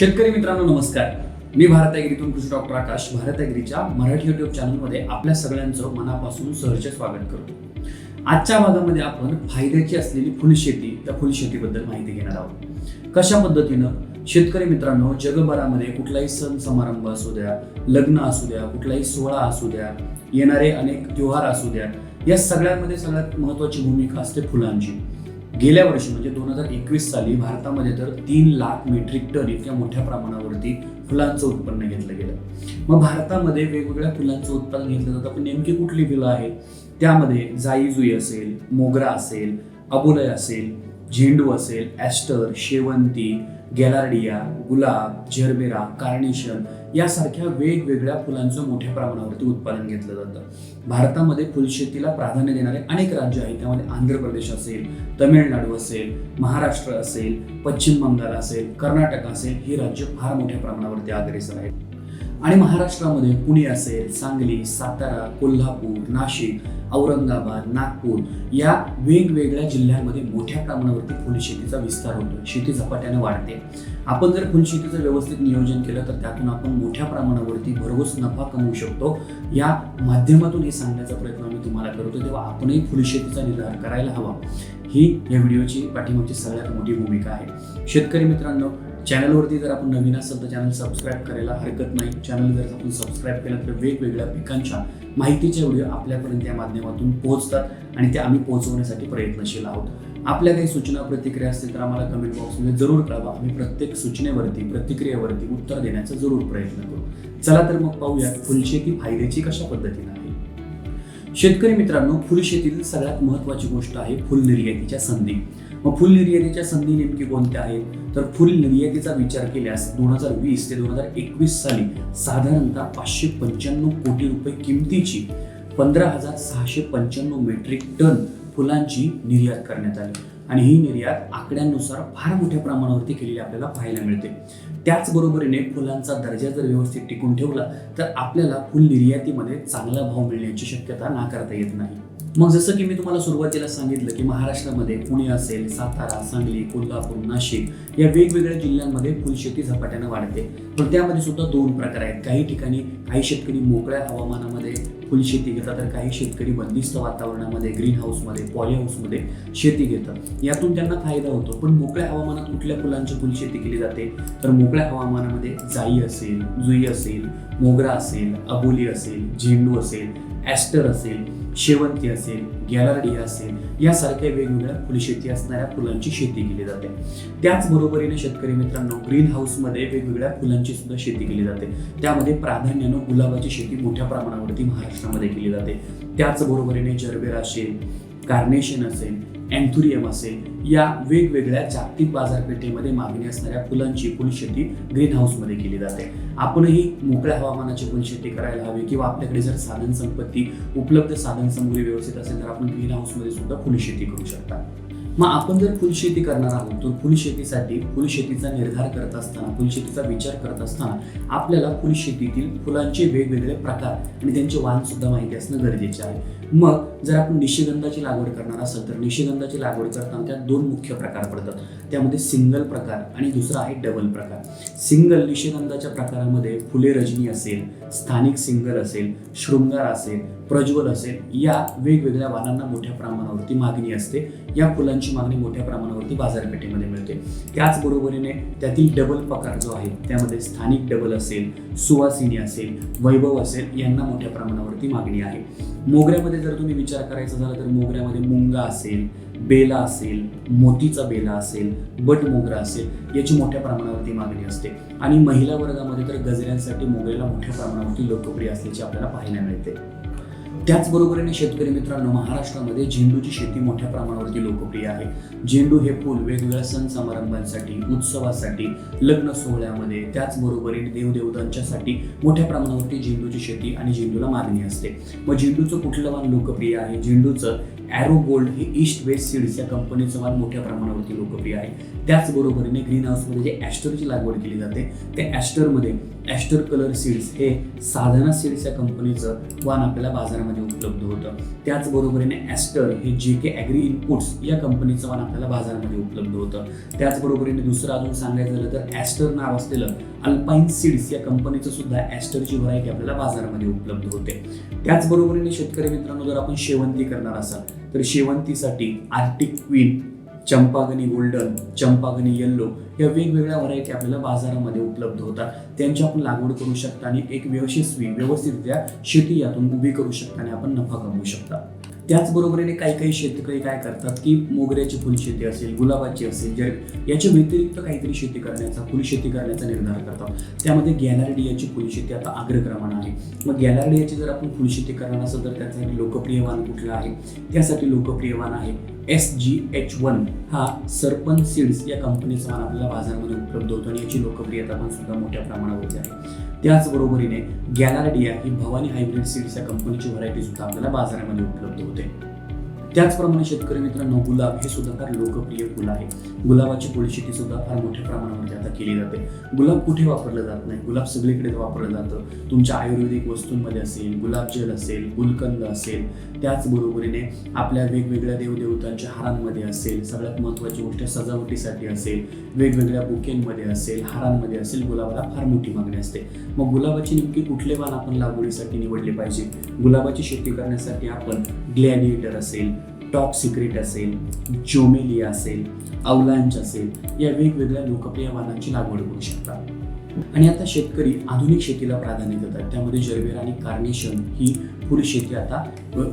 शेतकरी मित्रांनो नमस्कार. मी भारत ॲग्रीतून कृषी डॉक्टर आकाश भारत ॲग्रीच्या मराठी युट्यूब चॅनलमध्ये आपल्या सगळ्यांचं मनापासून सहर्ष स्वागत करतो. आजच्या भागामध्ये आपण फायद्याची असलेली फुलशेती त्या फुलशेतीबद्दल माहिती घेणार आहोत. कशा पद्धतीनं शेतकरी मित्रांनो जगभरामध्ये कुठलाही सण समारंभ असू द्या लग्न असू द्या कुठलाही सोहळा असू द्या येणारे अनेक त्योहार असू द्या या सगळ्यांमध्ये सगळ्यात महत्वाची भूमिका असते फुलांची. गेल्या वर्षी म्हणजे दोन हजार एकवीस साली भारतामध्ये तर तीन लाख मेट्रिक टन इतक्या मोठ्या प्रमाणावरती फुलांचं उत्पन्न घेतलं गेलं. मग भारतामध्ये वेगवेगळ्या फुलांचं उत्पादन घेतलं जातं. पण नेमकी कुठली फुलं आहेत? त्यामध्ये जाई जुई असेल मोगरा असेल अबोलय असेल झेंडू असेल ॲस्टर शेवंती गॅलार्डिया गुलाब जरबेरा कार्नेशन यासारख्या वेगवेगळ्या फुलांचं मोठ्या प्रमाणावरती उत्पादन घेतलं जातं. भारतामध्ये फुलशेतीला प्राधान्य देणारे अनेक राज्य आहेत. त्यामध्ये आंध्र प्रदेश असेल तमिळनाडू असेल महाराष्ट्र असेल पश्चिम बंगाल असेल कर्नाटक असेल ही राज्य फार मोठ्या प्रमाणावरती अग्रेसर आहेत. आणि महाराष्ट्रामध्ये पुणे असेल सांगली सातारा कोल्हापूर नाशिक औरंगाबाद नागपूर या वेगवेगळ्या जिल्ह्यांमध्ये मोठ्या प्रमाणावरती फुलशेतीचा विस्तार होतो. शेती झपाट्याने वाढते. आपण जर फुलशेतीचं व्यवस्थित नियोजन केलं तर त्यातून आपण मोठ्या प्रमाणावरती भरघोस नफा कमवू शकतो. या माध्यमातून हे सांगण्याचा प्रयत्न आम्ही तुम्हाला करतो तेव्हा आपणही फुलशेतीचा निर्धार करायला हवा. ही या व्हिडिओची पाठीमागची सगळ्यात मोठी भूमिका आहे. शेतकरी मित्रांनो चॅनलवरती जर आपण नवीन असेल तर चॅनल सबस्क्राईब करायला हरकत नाही. चॅनल जर आपण सबस्क्राईब केलं तर वेगवेगळ्या पिकांच्या माहितीच्या व्हिडिओ आपल्यापर्यंत या माध्यमातून पोहोचतात आणि ते आम्ही पोहोचवण्यासाठी प्रयत्नशील आहोत. आपल्या काही सूचना प्रतिक्रिया असतील तर आम्हाला कमेंट बॉक्समध्ये जरूर कळवा. आम्ही प्रत्येक सूचनेवरती प्रतिक्रियेवरती उत्तर देण्याचा जरूर प्रयत्न करू. चला तर मग पाहूया फुलशेती फायद्याची कशा पद्धतीने आहे. शेतकरी मित्रांनो फुलशेतीतील सगळ्यात महत्त्वाची गोष्ट आहे फुल निर्यातीच्या संधी. मग फुल निर्यातीच्या संधी नेमकी कोणत्या आहेत? तर फुल निर्यातीचा विचार केल्यास दोन हजार वीस ते दोन हजार एकवीस साली साधारणतः पाचशे पंच्याण्णव कोटी रुपये किमतीची पंधरा हजार सहाशे पंच्याण्णव मेट्रिक टन फुलांची निर्यात करण्यात आली. आणि ही निर्यात आकड्यांनुसार फार मोठ्या प्रमाणावरती केलेली आपल्याला पाहायला मिळते. त्याचबरोबरीने फुलांचा दर्जा जर व्यवस्थित टिकून ठेवला तर आपल्याला फुल निर्यातीमध्ये चांगला भाव मिळण्याची शक्यता नाकारता येत नाही. मग जसं की मी तुम्हाला सुरुवातीला सांगितलं की महाराष्ट्रामध्ये पुणे असेल सातारा सांगली कोल्हापूर नाशिक या वेगवेगळ्या जिल्ह्यांमध्ये फुलशेती झपाट्यानं वाढते. पण त्यामध्ये सुद्धा दोन प्रकार आहेत. काही ठिकाणी काही शेतकरी मोकळ्या हवामानामध्ये फुलशेती घेतात तर काही शेतकरी बंदिस्त वातावरणामध्ये ग्रीन हाऊसमध्ये पॉली हाऊसमध्ये शेती घेतात. यातून त्यांना फायदा होतो. पण मोकळ्या हवामानात कुठल्या फुलांची फुलशेती केली जाते? तर मोकळ्या हवामानामध्ये जाई असेल जुई असेल मोगरा असेल अबोली असेल झेंडू असेल ॲस्टर असेल शेवंती असेल गॅलार्डिया असेल यासारख्या वेगवेगळ्या फुलशेती असणाऱ्या फुलांची शेती केली जाते. त्याचबरोबरीने शेतकरी मित्रांनो ग्रीन हाऊसमध्ये वेगवेगळ्या फुलांची सुद्धा शेती केली जाते. त्यामध्ये प्राधान्यानं गुलाबाची शेती मोठ्या प्रमाणावरती महाराष्ट्रामध्ये केली जाते. त्याचबरोबरीने जरबेरा असेल कार्नेशन असेल अँथुरियम असेल या वेगवेगळ्या जागतिक बाजारपेठेमध्ये मागणी असणाऱ्या फुलांची फुलशेती ग्रीन हाऊसमध्ये केली जाते. आपणही मोकळ्या हवामानाची फुलशेती करायला हवी किंवा आपल्याकडे जर साधन संपत्ती उपलब्ध साधन सामुग्री व्यवस्थित असेल तर आपण ग्रीन हाऊसमध्ये सुद्धा फुलशेती करू शकता. मग आपण जर फुलशेती करणार आहोत तर फुलशेतीसाठी फुलशेतीचा निर्धार करत असताना फुलशेतीचा विचार करत असताना आपल्याला फुलशेतीतील फुलांचे वेगवेगळे प्रकार आणि त्यांचे वाण सुद्धा माहिती असणं गरजेचे आहे. मग जर आपण निशिगंधाची लागवड करणार असेल तर निशिगंधाची लागवड करताना त्यात दोन मुख्य प्रकार पडतात. त्यामध्ये सिंगल प्रकार आणि दुसरा आहे डबल प्रकार. सिंगल निशिगंधाच्या प्रकारामध्ये फुले रजनी असेल स्थानिक सिंगल असेल शृंगार असेल प्रज्वल असेल या वेगवेगळ्या वाणांना मोठ्या प्रमाणावरती मागणी असते. या फुलांची मागणी मोठ्या प्रमाणावरती बाजारपेठेमध्ये मिळते. त्याचबरोबरीने त्यातील डबल प्रकार जो आहे त्यामध्ये स्थानिक डबल असेल सुवासिनी असेल वैभव असेल यांना मोठ्या प्रमाणावरती मागणी आहे. मोगऱ्यामध्ये जर तुम्ही विचार करायचा झाला तर मोगऱ्यामध्ये मुंगा असेल बेला असेल मोतीचा बेला असेल बट मोगरा असेल याची मोठ्या प्रमाणावरती मागणी असते. आणि महिला वर्गामध्ये तर गजऱ्यांसाठी मोगऱ्याला मोठ्या प्रमाणावरती लोकप्रिय असल्याचे आपल्याला पाहायला मिळते. त्याचबरोबरीने शेतकरी मित्रांनो महाराष्ट्रामध्ये झेंडूची शेती मोठ्या प्रमाणावरती लोकप्रिय आहे. झेंडू हे फूल वेगवेगळ्या सण समारंभांसाठी उत्सवासाठी लग्न सोहळ्यामध्ये त्याचबरोबरीने देवदेवतांच्यासाठी मोठ्या प्रमाणावरती झेंडूची शेती आणि झेंडूला मागणी असते. मग झेंडूचं कुठलं वाण लोकप्रिय आहे? झेंडूचं ॲरो गोल्ड हे ईस्ट वेस्ट सीड्स या कंपनीचं वाण मोठ्या प्रमाणावरती लोकप्रिय आहे. त्याचबरोबरीने ग्रीन हाऊसमध्ये जे ॲस्टरची लागवड केली जाते त्या ॲस्टरमध्ये ॲस्टर कलर सीड्स हे साधना सीड्स या कंपनीचं वाण आपल्याला बाजारामध्ये उपलब्ध होतं. त्याचबरोबरीने ॲस्टर हे जे के ॲग्री इनपुट्स या कंपनीचं वाण आपल्याला बाजारामध्ये उपलब्ध होतं. त्याचबरोबरीने दुसरं अजून सांगायचं झालं तर ॲस्टर नाव असलेलं अल्पाईन सीड्स या कंपनीचं सुद्धा ॲस्टरची व्हरायटी आपल्याला बाजारामध्ये उपलब्ध होते. त्याचबरोबरीने शेतकरी मित्रांनो जर आपण शेवंती करणार असाल तर शेवंतीसाठी Arctic Queen Champagne Golden Champagne Yellow या वेगवेगळ्या व्हरायटी आपल्याला बाजारामध्ये उपलब्ध होतात. त्यांची आपण लागवड करू शकता आणि एक यशस्वी व्यवस्थितरित्या शेती यातून उभी करू शकता आणि आपण नफा कमवू शकता. त्याचबरोबरीने काही काही शेतकरी काय करतात की मोगऱ्याची फुलशेती असेल गुलाबाची असेल जे याच्या व्यतिरिक्त काहीतरी शेती करण्याचा फुलशेती करण्याचा निर्धार करतात. त्यामध्ये गॅलार्डियाची फुलशेती आता अग्रक्रमाण आहे. मग गॅलार्डियाची जर आपण फुलशेती करणार असेल तर त्यासाठी लोकप्रिय वाण कुठलं आहे? त्यासाठी लोकप्रिय वाण आहे एस जी एच वन हा सरपंच सीड्स या कंपनीचा माल आपल्याला बाजारामध्ये उपलब्ध होतो आणि याची लोकप्रियता पण सुद्धा मोठ्या प्रमाणावरती आहे. त्याचबरोबरीने गॅलार्डिया ही भवानी हायब्रिड सीड्स या कंपनीची व्हरायटी सुद्धा आपल्याला बाजारामध्ये उपलब्ध होते. त्याचप्रमाणे शेतकरी मित्रांनो गुलाब हे सुद्धा फार लोकप्रिय फुल आहे. गुलाबाची पोळीशेती सुद्धा फार मोठ्या प्रमाणामध्ये आता केली जाते. गुलाब कुठे वापरलं जात नाही? गुलाब सगळीकडे वापरलं जातं. तुमच्या आयुर्वेदिक वस्तूंमध्ये असेल गुलाब जल असेल गुलकंद असेल त्याचबरोबरीने आपल्या वेगवेगळ्या देवदेवतांच्या हारांमध्ये असेल सगळ्यात महत्त्वाची गोष्ट सजावटीसाठी असेल वेगवेगळ्या बुकेंमध्ये असेल हारांमध्ये असेल गुलाबाला फार मोठी मागणी असते. मग गुलाबाची नेमकी कुठले वाण आपण लागवडीसाठी निवडले पाहिजे? गुलाबाची शेती करण्यासाठी आपण ग्लॅडिएटर असेल टॉप सिक्रेट असेल जोमेलिया असेल अवलांच असेल या वेगवेगळ्या लोकप्रिय वाहनांची लागवड करू शकतात आणि आता शेतकरी आधुनिक शेतीला प्राधान्य देतात. त्यामध्ये जरबेर आणि कार्नेशन ही फुलशेती आता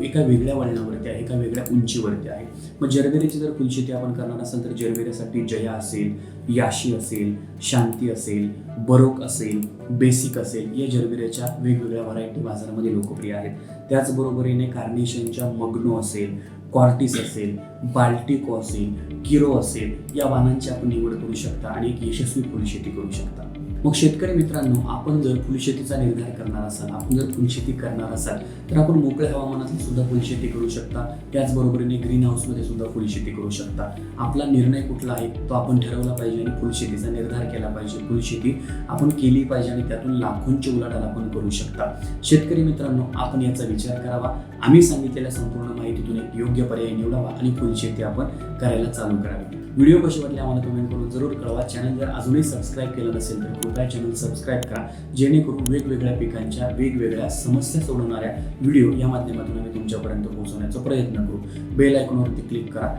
एका वेगळ्या वळणावरती आहे एका वेगळ्या उंचीवरती आहे. मग जरबेरीची जर फुलशेती आपण करणार असेल तर जरबेऱ्यासाठी जया असेल याशी असेल शांती असेल बरोक असेल बेसिक असेल या जरबेऱ्याच्या वेगवेगळ्या व्हरायटी बाजारामध्ये लोकप्रिय आहेत. त्याचबरोबरीने कार्नेशनच्या मग्नो असेल कॉर्टिस असेल बाल्टिको असेल किरो असेल या वाहनांची आपण निवड करू शकता आणि एक यशस्वी फुलशेती करू शकता. मग शेतकरी मित्रांनो आपण जर फुलशेतीचा निर्धार करणार असाल आपण जर फुलशेती करणार असाल तर आपण मोकळ्या हवामानात सुद्धा फुलशेती करू शकता. त्याचबरोबरीने ग्रीन हाऊसमध्ये सुद्धा फुलशेती करू शकता. आपला निर्णय कुठला आहे तो आपण ठरवला पाहिजे आणि फुलशेतीचा निर्धार केला पाहिजे. फुलशेती आपण केली पाहिजे आणि त्यातून लाखोंची उलाढाल आपण करू शकता. शेतकरी मित्रांनो आपण याचा विचार करावा. आम्ही सांगितलेल्या संपूर्ण माहितीतून एक योग्य पर्याय निवडावा आणि फुलशेती आपण करायला चालू करावी. व्हिडिओ कशी वाटले आम्हाला कमेंट करून जरूर कळवा. चॅनल जर अजूनही सबस्क्राईब केलं नसेल तर कृपया चॅनल सबस्क्राईब करा. जेणेकरून वेगवेगळ्या पिकांच्या वेगवेगळ्या समस्या सोडवणाऱ्या व्हिडिओ या माध्यमातून आम्ही तुमच्यापर्यंत पोहोचवण्याचा प्रयत्न करू. बेल आयकॉनवरती क्लिक करा.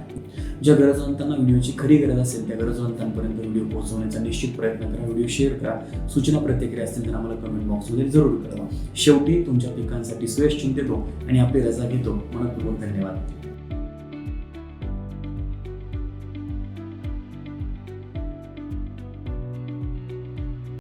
ज्या गरजवंतांना व्हिडिओची खरी गरज असेल त्या गरजवंतांपर्यंत व्हिडिओ पोहोचवण्याचा निश्चित प्रयत्न करा व्हिडिओ शेअर करा. सूचना प्रतिक्रिया असतील तर आम्हाला कमेंट बॉक्समध्ये जरूर कळवा. शेवटी तुमच्या पिकांसाठी सुयश चिंतेतो आणि आपली रजा घेतो. मनपूर्वक धन्यवाद.